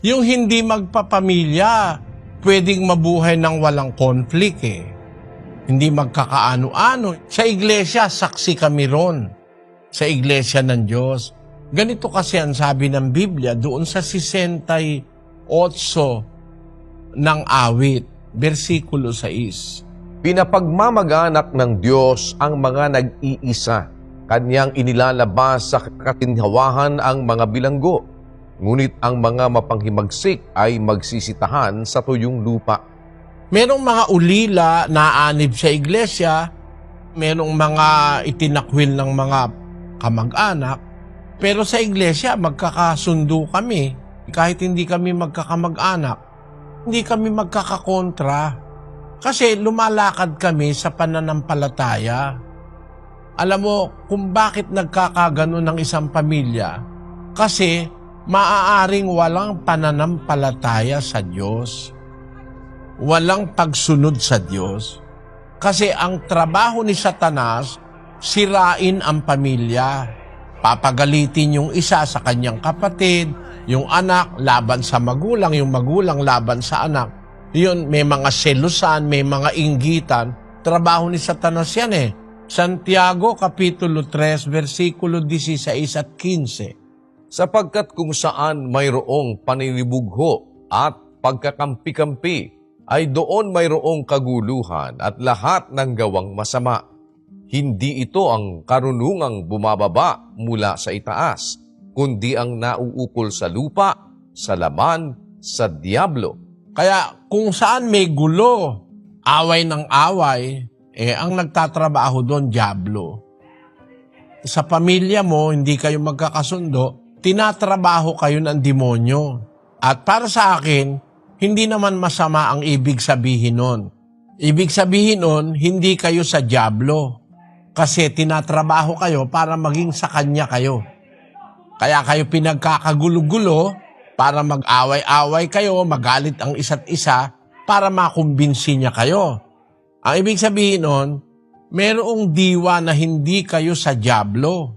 Yung hindi magpapamilya, pwedeng mabuhay ng walang conflict eh. Hindi magkakaano-ano. Sa iglesia, saksi kami ron. Sa iglesia ng Diyos. Ganito kasi ang sabi ng Biblia doon sa 68 ng awit, versikulo 6. Pinapagmamag-anak ng Diyos ang mga nag-iisa. Kanyang inilalabas sa katinhawahan ang mga bilanggo. Ngunit ang mga mapanghimagsik ay magsisitahan sa tuyong lupa. Merong mga ulila na anib sa iglesia, merong mga itinakwil ng mga kamag-anak, pero sa iglesia magkakasundo kami. Kahit hindi kami magkakamag-anak, hindi kami magkakakontra. Kasi lumalakad kami sa pananampalataya. Alam mo kung bakit nagkakagano ng isang pamilya? Kasi maaaring walang pananampalataya sa Diyos. Walang pagsunod sa Diyos. Kasi ang trabaho ni Satanas, sirain ang pamilya. Papagalitin yung isa sa kanyang kapatid, yung anak laban sa magulang, yung magulang laban sa anak. Yun, may mga selusan, may mga inggitan. Trabaho ni Satanas yan eh. Santiago Kapitulo 3, versikulo 16 at 15. Sapagkat kung saan mayroong paninibugho at pagkakampi-kampi, ay doon mayroong kaguluhan at lahat ng gawang masama. Hindi ito ang karunungang bumababa mula sa itaas, kundi ang nauukol sa lupa, sa laman, sa diablo. Kaya kung saan may gulo, away ng away, eh ang nagtatrabaho doon, Diablo. Sa pamilya mo, hindi kayo magkakasundo, tinatrabaho kayo ng demonyo. At para sa akin, hindi naman masama ang ibig sabihin nun. Ibig sabihin nun, hindi kayo sa Diablo. Kasi tinatrabaho kayo para maging sa kanya kayo. Kaya kayo pinagkakagulo-gulo para mag-away-away kayo, magalit ang isa't isa para makumbinsi niya kayo. Ang ibig sabihin nun, merong diwa na hindi kayo sa Diablo.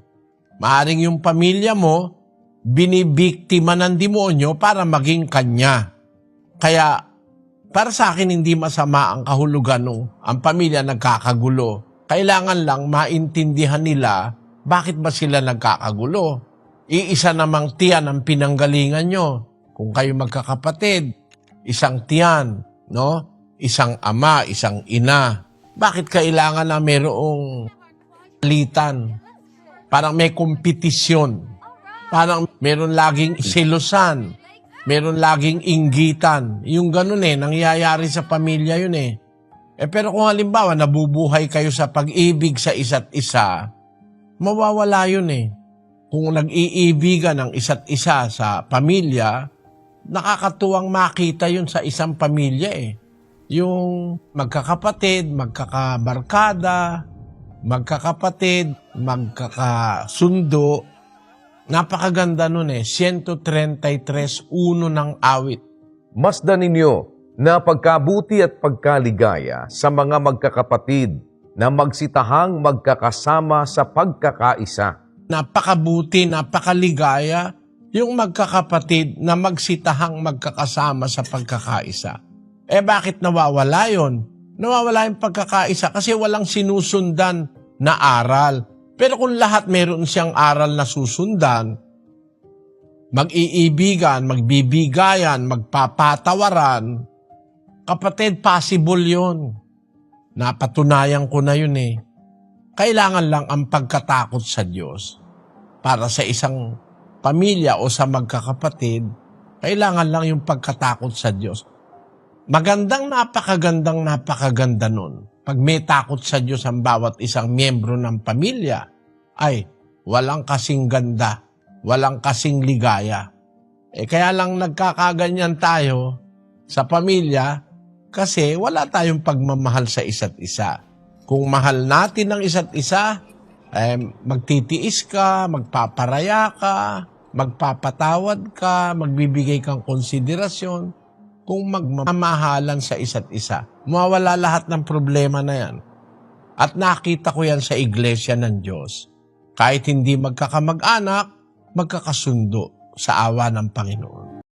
Maaring yung pamilya mo, binibiktima ng demonyo para maging kanya. Kaya, para sa akin, hindi masama ang kahulugan nung ang pamilya nagkakagulo. Kailangan lang maintindihan nila bakit ba sila nagkakagulo. Iisa namang tiyan ang pinanggalingan nyo. Kung kayo magkakapatid, isang tiyan, no? Isang ama, isang ina. Bakit kailangan na mayroong litan? Parang may kompetisyon. Parang meron laging silusan. Meron laging inggitan. Yung ganun eh, nangyayari sa pamilya yun eh. Eh pero kung halimbawa nabubuhay kayo sa pag-ibig sa isa't isa, mawawala yun eh. Kung nag-iibigan ng isa't isa sa pamilya, nakakatuwang makita yun sa isang pamilya eh. Yung magkakapatid, magkakabarkada, magkakapatid, magkakasundo, napakaganda nun eh. 133.1 ng awit. Masdan ninyo na pagkabuti at pagkaligaya sa mga magkakapatid na magsitahang magkakasama sa pagkakaisa. napakabuti, napakaligaya yung magkakapatid na magsitahang magkakasama sa pagkakaisa. Eh bakit nawawala yon? Nawawala yung pagkakaisa kasi walang sinusundan na aral. Pero kung lahat meron siyang aral na susundan, mag-iibigan, magbibigayan, magpapatawaran, kapatid, possible yon. Napatunayan ko na yun eh. Kailangan lang ang pagkatakot sa Diyos para sa isang pamilya o sa magkakapatid, kailangan lang yung pagkatakot sa Diyos. Magandang napakagandang napakaganda nun. Pag may takot sa Diyos ang bawat isang miyembro ng pamilya, ay walang kasing ganda, walang kasing ligaya. Eh kaya lang nagkakaganyan tayo sa pamilya kasi wala tayong pagmamahal sa isa't isa. Kung mahal natin ang isa't isa, eh, magtitiis ka, magpaparaya ka, magpapatawad ka, magbibigay kang konsiderasyon, kung magmamahalan sa isa't isa, mawawala lahat ng problema na yan. At nakita ko yan sa iglesia ng Diyos. Kahit hindi magkakamag-anak, magkakasundo sa awa ng Panginoon.